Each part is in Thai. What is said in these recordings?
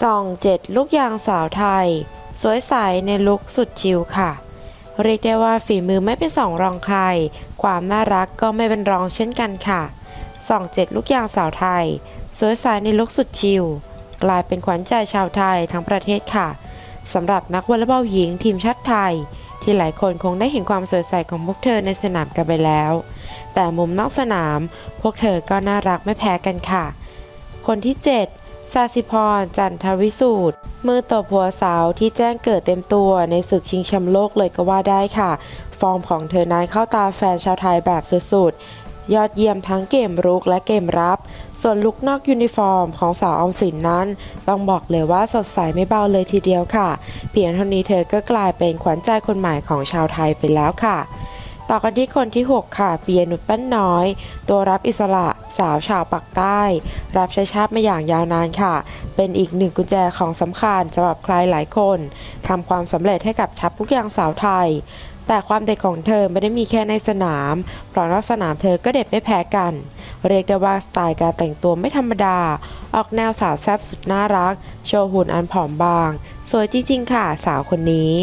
ส่องเจ็ดลูกยางสาวไทย สวยใสในลุคสุดชิลค่ะ เรียกได้ว่าฝีมือไม่เป็นสองรองใคร ความน่ารักก็ไม่เป็นรองเช่นกันค่ะส่องเจ็ดลูกยางสาวไทย สวยใสในลุคสุดชิลกลายเป็นขวัญใจชาวไทยทั้งประเทศค่ะสำหรับนักวอลเลย์บอลหญิงทีมชาติไทย ที่หลายคนคงได้เห็นความสดใสของพวกเธอในสนามกันไปแล้ว แต่มุมนอกสนาม พวกเธอก็น่ารักไม่แพ้กันค่ะ คนที่ 7 ซาสิพร จันทวิสูตร มือตบหัวสาวที่แจ้งเกิดเต็มตัวในศึกชิงแชมป์โลกเลยก็ว่าได้ค่ะ ฟอร์มของเธอนั้นเข้าตาแฟนชาวไทยแบบสุดๆ ยอดเยี่ยมทั้งเกมรุกและเกมรับ ส่วนลุกนอกยูนิฟอร์มของสาวอมสินนั้น ต้องบอกเลยว่าสดใสไม่เบาเลยทีเดียวค่ะ เพียงเท่านี้เธอก็กลายเป็นขวัญใจคนใหม่ของชาวไทยไปแล้วค่ะ ต่อกันที่คนที่ 6 ค่ะ เปียนุชปั้นน้อย ตัวรับอิสระ สาวชาวปักใต้ รับใช้ชาติมาอย่างยาวนานค่ะ เป็นอีกหนึ่งกุญแจของสำคัญสำหรับใครหลายคนทำความสำเร็จให้กับทัพลูกยางสาวไทย แต่ความเด็ดของเธอไม่ได้มีแค่ในสนาม เพราะนอกสนามเธอก็เด็ดไม่แพ้กัน เรียกได้ว่าสไตล์การแต่งตัวไม่ธรรมดา ออกแนวสาวแซ่บสุดน่ารัก โชว์หุ่นอันผอมบาง สวยจริงๆค่ะสาวคนนี้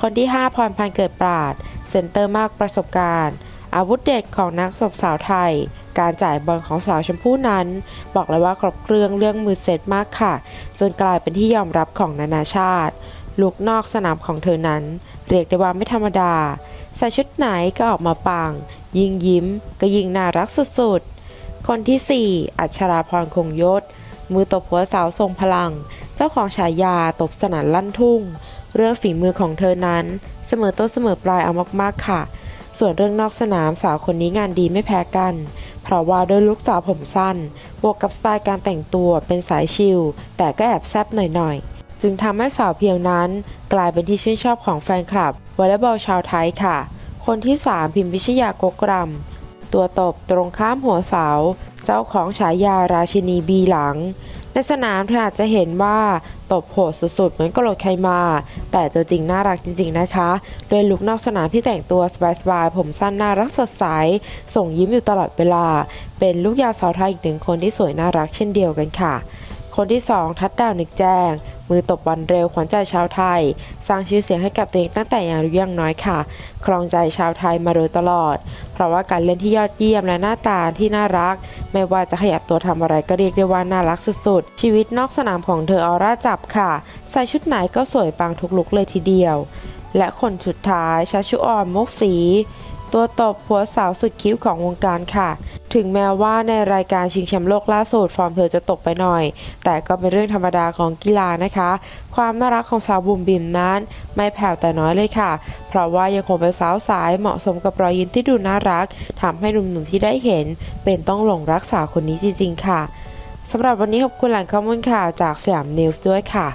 คนที่ 5พรพันเกิดปราดเซนเตอร์มากประสบการณ์อาวุธเด็ดของนักสบสาวไทย การจ่ายบอลของสาวชมพู่นั้น บอกเลยว่าครบเครื่องเรื่องมือเซตมากค่ะ จนกลายเป็นที่ยอมรับของนานาชาติ ลูกนอกสนามของเธอนั้น เรียกได้ว่าไม่ธรรมดา ใส่ชุดไหนก็ออกมาปัง ยิงยิ้ม ก็ยิงน่ารักสุดๆ คนที่ 4 อัชราพรคงยศ มือตบหัวสาวทรงพลัง เจ้าของฉายาตบสนั่นลั่นทุ่ง เรื่องฝีมือของเธอนั้น เสมอต้นเสมอปลายเอามากๆค่ะส่วนเรื่องนอกสนามสาวคนนี้งานดีไม่แพ้กัน เพราะว่าด้วยลูกสาวผมสั้น บวกกับสไตล์การแต่งตัวเป็นสายชิล แต่ก็แอบแซบหน่อยๆ จึงทำให้สาวเพียวนั้น กลายเป็นที่ชื่นชอบของแฟนคลับวอลเลย์บอลชาวไทยค่ะ คนที่ 3 พิมพิชยากกรมตัวตบตรงข้ามหัวเสา เจ้าของฉายาราชินีบีหลัง ในสนามเธออาจจะเห็นว่าตบโหดสุดๆ เหมือนกระโหลกใครมา แต่ตัวจริงน่ารักจริง ๆ นะคะโดยลุกนอกสนามที่แต่งตัวสบายๆ ผมสั้นน่ารักสดใส ส่งยิ้มอยู่ตลอดเวลา เป็นลูกยาวสาวไทยอีกหนึ่งคนที่สวยน่ารักเช่นเดียวกันค่ะ คนที่ 2 ทัดดาวนึกแจ้งมือตบบอลเร็วขวัญใจชาวไทย สร้างชื่อเสียงให้กับตัวเองตั้งแต่ยังอายุยังน้อยค่ะ ครองใจชาวไทยมาโดยตลอด เพราะว่าการเล่นที่ยอดเยี่ยมและหน้าตาที่น่ารัก ไม่ว่าจะขยับตัวทำอะไรก็เรียกได้ว่าน่ารักสุดๆ ชีวิตนอกสนามของเธอออร่าจับค่ะ ใส่ชุดไหนก็สวยปังทุกลุกเลยทีเดียว และคนสุดท้ายชัชชุออนมุกสี ตัวตบหัวสาวสุดคิ้วของวงการค่ะ ถึงแม้ว่าในรายการชิงแชมป์โลกล่าสุดฟอร์มเธอจะตกไปหน่อย แต่ก็เป็นเรื่องธรรมดาของกีฬานะคะ ความน่ารักของสาวบุ๋มบิมนั้น ไม่แผ่วแต่น้อยเลยค่ะ เพราะว่ายังคงเป็นสาวสายเหมาะสมกับรอยยิ้มที่ดูน่ารักทำให้หนุ่มๆที่ได้เห็น เป็นต้องหลงรักสาวคนนี้จริงๆค่ะสำหรับวันนี้ขอบคุณแหล่งข้อมูลข่าวจากสยามนิวส์ด้วยค่ะ